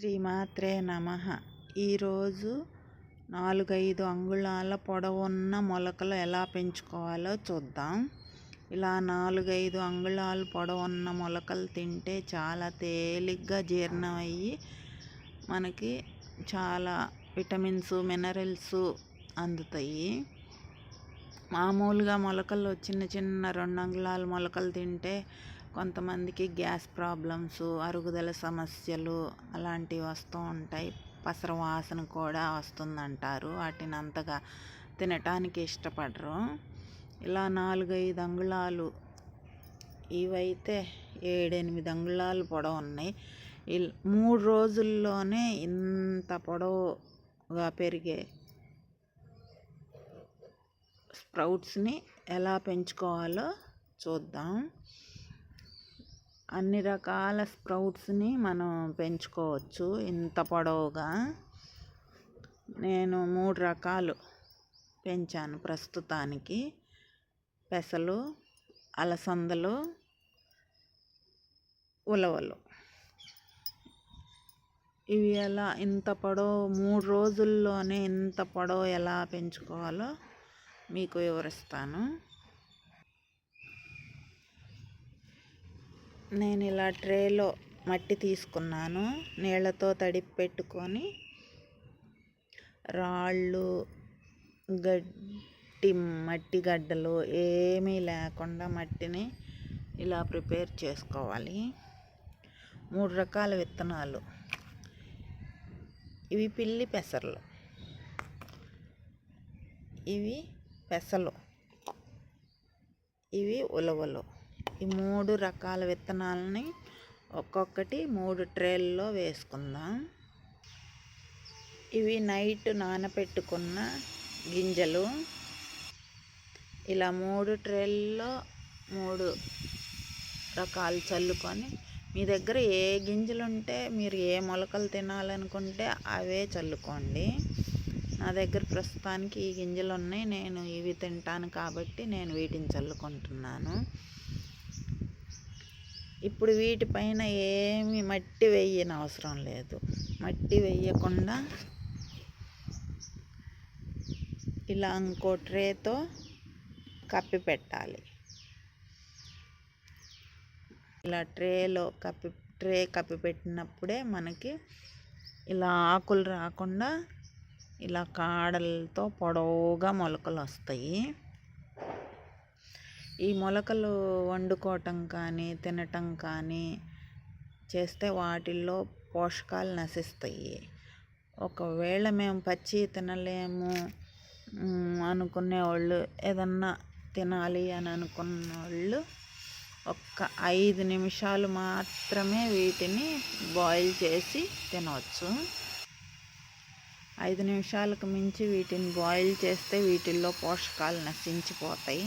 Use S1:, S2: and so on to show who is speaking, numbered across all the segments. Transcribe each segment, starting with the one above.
S1: శ్రీమాత్రే నమ. ఈరోజు నాలుగైదు అంగుళాల పొడవున్న మొలకలు ఎలా పెంచుకోవాలో చూద్దాం. ఇలా నాలుగైదు అంగుళాలు పొడవున్న మొలకలు తింటే చాలా తేలిగ్గా జీర్ణం అయ్యి మనకి చాలా విటమిన్స్ మినరల్స్ అందుతాయి. మామూలుగా మొలకలు చిన్న చిన్న రెండు అంగుళాల మొలకలు తింటే కొంతమందికి గ్యాస్ ప్రాబ్లమ్స్ అరుగుదల సమస్యలు అలాంటివి వస్తూ ఉంటాయి. పసర వాసన కూడా వస్తుందంటారు. వాటిని అంతగా తినటానికి ఇష్టపడరు. ఇలా నాలుగైదు అంగుళాలు ఇవైతే ఏడెనిమిది అంగుళాలు పొడవు ఉన్నాయి. మూడు రోజుల్లోనే ఇంత పొడవుగా పెరిగే స్ప్రౌట్స్ని ఎలా పెంచుకోవాలో చూద్దాం. అన్ని రకాల స్ప్రౌట్స్ని మనం పెంచుకోవచ్చు. ఇంత పొడవుగా. నేను మూడు రకాలు పెంచాను ప్రస్తుతానికి. పెసలు అలసందలు ఉలవలు. ఇవి ఎలా ఇంత పొడవు మూడు రోజుల్లోనే ఇంత పొడవు ఎలా పెంచుకోవాలో మీకు వివరిస్తాను. నేను ఇలా ట్రేలో మట్టి తీసుకున్నాను. నీళ్ళతో తడిపి పెట్టుకొని రాళ్ళు గడ్డి మట్టి గడ్డలు ఏమీ లేకుండా మట్టిని ఇలా ప్రిపేర్ చేసుకోవాలి. మూడు రకాల విత్తనాలు. ఇవి పిల్లి పెసర్లు. ఇవి పెసలు. ఇవి ఉలవలు. ఈ మూడు రకాల విత్తనాలని ఒక్కొక్కటి మూడు ట్రేల్లో వేసుకుందాం. ఇవి నైట్ నానపెట్టుకున్న గింజలు. ఇలా మూడు ట్రేల్లో మూడు రకాలు చల్లుకొని మీ దగ్గర ఏ గింజలు ఉంటే మీరు ఏ మొలకలు తినాలనుకుంటే అవే చల్లుకోండి. నా దగ్గర ప్రస్తుతానికి ఈ గింజలు ఉన్నాయి నేను ఇవి తింటాను కాబట్టి నేను వీటిని చల్లుకుంటున్నాను. ఇప్పుడు వీటిపైన ఏమి మట్టి వేయని అవసరం లేదు. మట్టి వేయకుండా ఇలా ఇంకో ట్రేతో కప్పి పెట్టాలి. ఇలా ట్రేలో కప్పి ట్రే కప్పి పెట్టినప్పుడే మనకి ఇలా ఆకులు రాకుండా ఇలా కాడలతో పొడవుగా మొలకలు వస్తాయి ఈ మొలకలు వండుకోవటం కానీ తినటం కానీ చేస్తే వాటిల్లో పోషకాలు నశిస్తాయి. ఒకవేళ మేము పచ్చి తినలేము అనుకునే వాళ్ళు ఏదన్నా తినాలి అని అనుకున్న వాళ్ళు ఒక్క ఐదు నిమిషాలు మాత్రమే వీటిని బాయిల్ చేసి తినవచ్చు. ఐదు నిమిషాలకు మించి వీటిని బాయిల్ చేస్తే వీటిల్లో పోషకాలు నశించిపోతాయి.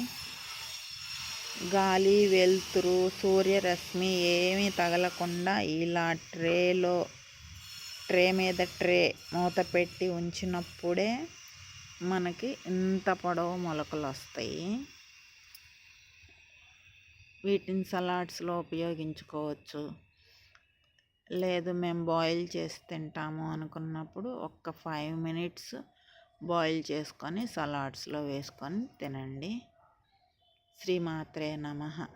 S1: గాలి వెలుతురు సూర్యరశ్మి ఏమీ తగలకుండా ఇలా ట్రేలో ట్రే మీద ట్రే మూత పెట్టి ఉంచినప్పుడే మనకి ఇంత పొడవు మొలకలు వస్తాయి. వీటిని సలాడ్స్లో ఉపయోగించుకోవచ్చు. లేదు మేము బాయిల్ చేసి తింటాము అనుకున్నప్పుడు ఒక్క ఫైవ్ మినిట్స్ బాయిల్ చేసుకొని సలాడ్స్లో వేసుకొని తినండి. శ్రీమాత్రే నమ.